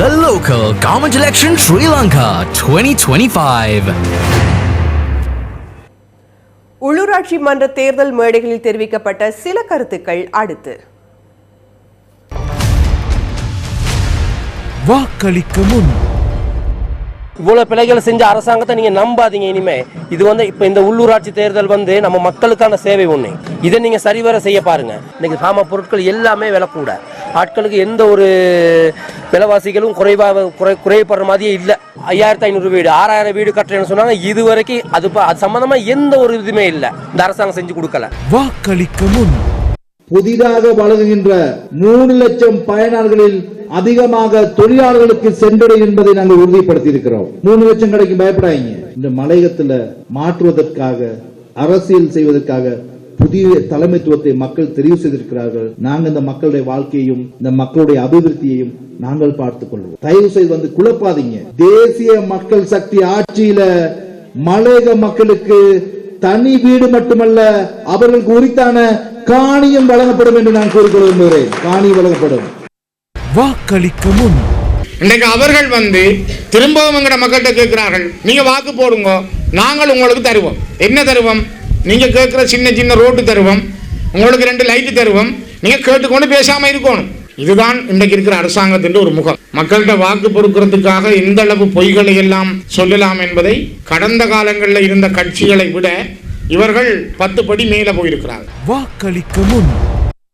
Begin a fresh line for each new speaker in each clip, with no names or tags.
The local government election Sri Lanka 2025.
உள்ளூராட்சி மன்ற தேர்தல் மேடைகளில் தெரிவிக்கப்பட்ட சில கருத்துக்கள் அடுத்து
வாக்களிக்க முன்
இவ்வளவு பிழைகளை செஞ்ச அரசாங்கத்தை நீங்க நம்பாதீங்க இனிமே. இது வந்து இப்ப இந்த உள்ளூராட்சி தேர்தல் வந்து நம்ம மக்களுக்கான சேவை ஒண்ணு. இதை நீங்க சரிவர செய்ய பாருங்க. இன்னைக்கு சாம பொருட்கள் எல்லாமே விலை கூட. ஆட்களுக்கு எந்த ஒரு விலைவாசிகளும் குறைவாக குறை குறைபடுற மாதிரியே இல்லை. ஐயாயிரத்தி ஐநூறு வீடு ஆறாயிரம் வீடு கட்டுறேன்னு சொன்னாங்க. இது வரைக்கும் அது அது சம்பந்தமா எந்த ஒரு இதுவுமே இல்லை. இந்த அரசாங்கம் செஞ்சு கொடுக்கல.
வாக்களிக்க முன்
புதிதாக வழங்குகின்ற மூணு லட்சம் பயனாளர்களில் அதிகமாக தொழிலாளர்களுக்கு சென்றடையும் என்பதை நாங்கள் உறுதிப்படுத்தி இருக்கிறோம் மூணு லட்சம் கிடைக்கும் பயப்படாதீங்க. இந்த மலையகத்துல மாற்றுவதற்காக அரசியல் செய்வதற்காக புதிய தலைமைத்துவத்தை மக்கள் தெரிவு செய்திருக்கிறார்கள். நாங்கள் இந்த மக்களுடைய வாழ்க்கையையும் இந்த மக்களுடைய அபிவிருத்தியையும் நாங்கள் பார்த்துக் கொள்வோம். தயவு செய்து வந்து குழப்பாதீங்க. தேசிய மக்கள் சக்தி ஆட்சியில மலையக மக்களுக்கு தனி வீடு மட்டுமல்ல அவர்களுக்கு உரித்தான காணியும் வழங்கப்படும் என்று நான் கூறிக்கொள்ள விரும்புகிறேன். காணி வழங்கப்படும்.
வாக்களிக்க முன்.
இன்றைக்கு அவர்கள் வந்து திரும்பவும் எங்கட மக்கள்கிட்ட கேட்கிறார்கள். நீங்க வாக்கு போடுங்க நாங்கள் உங்களுக்கு தருவோம். என்ன தருவோம்? நீங்க கேட்கிற சின்ன சின்ன ரோட்டு தருவோம். உங்களுக்கு ரெண்டு லைட்டு தருவோம். நீங்க கேட்டுக்கொண்டு பேசாம இருக்கணும். இதுதான் இன்றைக்கு இருக்கிற அரசாங்கத்தின் ஒரு முகம். மக்கள்கிட்ட வாக்கு பொறுக்கிறதுக்காக இந்த அளவு பொய்களை எல்லாம் சொல்லலாம் என்பதை கடந்த காலங்களில் இருந்த கட்சிகளை விட இவர்கள் பத்து படி மேலே போயிருக்கிறார்கள்.
வாக்களிக்க முன்.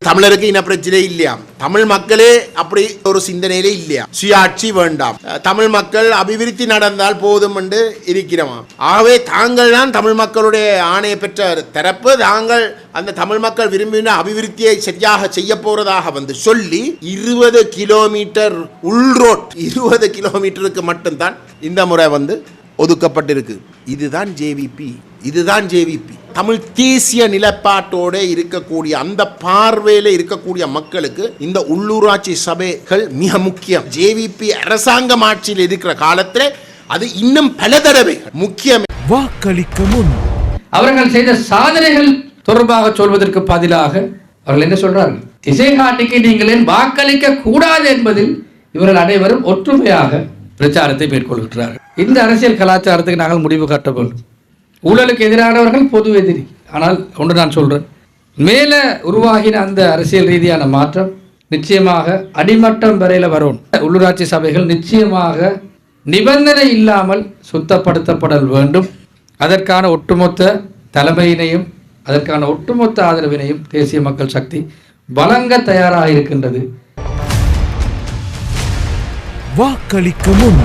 தமிழருக்கு இன பிரச்சனை இல்லையா? தமிழ் மக்களே அப்படி ஒரு சிந்தனையிலே இல்லையா? சுயாட்சி வேண்டாம். தமிழ் மக்கள் அபிவிருத்தி நடந்தால் போதும் என்று இருக்கிறோமா? ஆகவே தாங்கள் தான் தமிழ் மக்களுடைய ஆணையை பெற்ற தரப்பு. தாங்கள் அந்த தமிழ் மக்கள் விரும்பின அபிவிருத்தியை சரியாக செய்ய போறதாக வந்து சொல்லி இருபது கிலோமீட்டர் உள்ரோட் இருபது கிலோமீட்டருக்கு மட்டும்தான் இந்த முறை வந்து ஒதுக்கப்பட்டிருக்கு. இதுதான் ஜேவிபி இதுதான் ஜேவிபி தமிழ் தேசிய நிலப்பாட்டோட இருக்கக்கூடிய அந்த பார்வையில இருக்கக்கூடிய மக்களுக்கு இந்த உள்ளூராட்சி சபைகள் மிக முக்கியம். ஜேவிபி அரசாங்கம் ஆட்சியில் இருக்கிற காலத்துல அது இன்னும் பல தடவை முக்கியம்.
வாக்களிக்க முன்.
அவர்கள் செய்த சாதனைகள் தொடர்பாக சொல்வதற்கு பதிலாக அவர்கள் என்ன சொல்றார்கள்? திசை காட்டிக்கு நீங்கள் வாக்களிக்க கூடாது என்பதில் இவர்கள் அனைவரும் ஒற்றுமையாக பிரச்சாரத்தை மேற்கொள்கின்றார்கள். இந்த அரசியல் கலாச்சாரத்துக்கு நாங்கள் முடிவு காட்ட வேண்டும். ஊழலுக்கு எதிரானவர்கள் பொது எதிரி. ஆனால் ஒன்று நான் சொல்கிறேன் மேலே உருவாகின அந்த அரசியல் ரீதியான மாற்றம் நிச்சயமாக அடிமட்டம் வரையில் வரும். உள்ளூராட்சி சபைகள் நிச்சயமாக நிபந்தனை இல்லாமல் சுத்தப்படுத்தப்படல் வேண்டும். அதற்கான ஒட்டுமொத்த தலைமையினையும் அதற்கான ஒட்டுமொத்த ஆதரவினையும் தேசிய மக்கள் சக்தி வழங்க தயாராக இருக்கின்றது.
வாக்களிக்க முன்